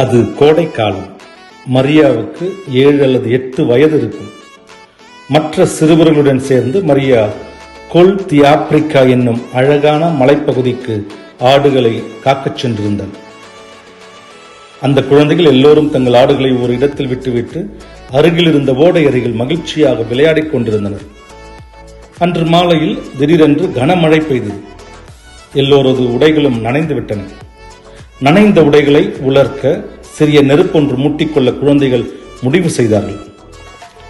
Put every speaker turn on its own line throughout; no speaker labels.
அது கோடை காலம் மரியாவுக்கு ஏழு அல்லது எட்டு வயது இருக்கும். மற்ற சிறுவர்களுடன் சேர்ந்து மரியா கொல் தியாப்ரிக்கா என்னும் அழகான மலைப்பகுதிக்கு ஆடுகளை காக்கச் சென்றிருந்தார் அந்த குழந்தைகள் எல்லோரும் தங்கள் ஆடுகளை ஒரு இடத்தில் விட்டுவிட்டு அருகில் இருந்த ஓடை அருகில் மகிழ்ச்சியாக விளையாடிக் கொண்டிருந்தனர். அன்று மாலையில் திடீரென்று கனமழை பெய்தது. எல்லோரது உடைகளும் நனைந்து விட்டன. நனைந்த உடைகளை உலர்க்க சிறிய நெருப்பொன்று மூட்டிக்கொள்ள குழந்தைகள் முடிவு செய்தார்கள்.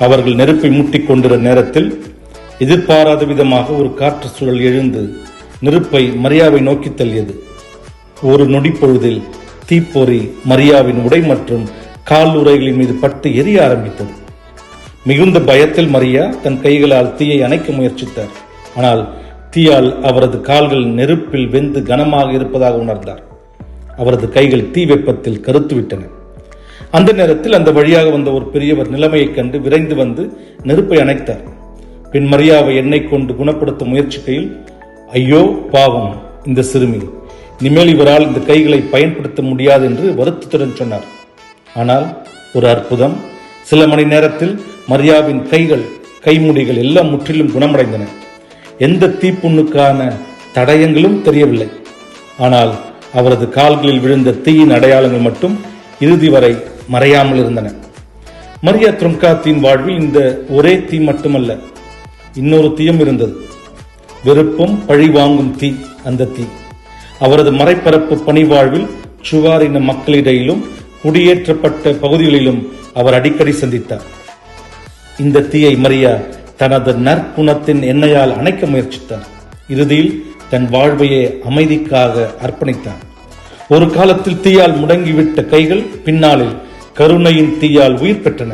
அவர்கள் நெருப்பை மூட்டிக் கொண்டிருந்த நேரத்தில் எதிர்பாராத விதமாக ஒரு காற்று சுழல் எழுந்து நெருப்பை மரியாவை நோக்கி தள்ளியது. ஒரு நொடி பொழுதில் தீப்பொறி மரியாவின் உடை மற்றும் கால் உரைகளின் மீது பட்டு எரிய ஆரம்பித்தது. மிகுந்த பயத்தில் மரியா தன் கைகளால் தீயை அணைக்க முயற்சித்தார். ஆனால் தீயால் அவரது கால்கள் நெருப்பில் வெந்து கனமாக இருப்பதாக உணர்ந்தார். அவரது கைகள் தீ வெப்பத்தில் கருத்துவிட்டன. அந்த நேரத்தில் அந்த வழியாக வந்த ஒரு பெரியவர் நிலைமையைக் கண்டு விரைந்து வந்து நெருப்பை அணைத்தார். பின் மரியாவை எண்ணெய் கொண்டு குணப்படுத்த முயற்சிக்கையில் ஐயோ பாவம் இந்த சிறுமி. இனிமேல் இவரால் இந்த கைகளை பயன்படுத்த முடியாது என்று வருத்தத்துடன் சொன்னார். ஆனால் ஒரு அற்புதம். சில மணி நேரத்தில் மரியாவின் கைகள் கைமுடிகள் எல்லாம் முற்றிலும் குணமடைந்தன. எந்த தீப்புண்ணுக்கான தடயங்களும் தெரியவில்லை. ஆனால் அவரது கால்களில் விழுந்த தீயின் அடையாளங்கள் மட்டும் இறுதி வரை மறையாமல் இருந்தன. மரியா துரும்காத்தியின் வாழ்வில் இந்த ஒரே தீ மட்டுமல்ல இன்னொரு தீயும் இருந்தது. வெறுப்பும் பழி வாங்கும் தீ அந்த தீ. அவரது மறைப்பரப்பு பணி வாழ்வில் சுவார் இன மக்களிடையிலும் குடியேற்றப்பட்ட பகுதிகளிலும் அவர் அடிக்கடி சந்தித்தார். இந்த தீயை மரியா தனது நற்குணத்தின் எண்ணெயால் அணைக்க முயற்சித்தார். இறுதியில் தன் வாழ்வையே அமைதிக்காக அர்ப்பணித்தான். ஒரு காலத்தில் தீயால் முடங்கிவிட்ட கைகள் பின்னாளில் கருணையின் தீயால் உயிர் பெற்றன.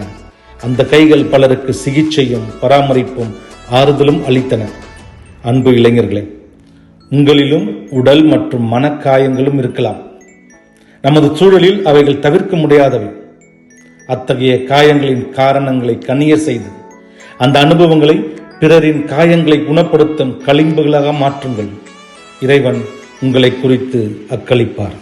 அந்த கைகள் பலருக்கு சிகிச்சையும் பராமரிப்பும் ஆறுதலும் அளித்தன. அன்பு இளைஞர்களே உங்களிலும் உடல் மற்றும் மனக்காயங்களும் இருக்கலாம். நமது சூழலில் அவைகள் தவிர்க்க முடியாதவை. அத்தகைய காயங்களின் காரணங்களை கண்ணிய செய்து அந்த அனுபவங்களை பிறரின் காயங்களை குணப்படுத்தும் களிம்புகளாக மாற்றுங்கள். இறைவன் உங்களை குறித்து அக்களிப்பார்.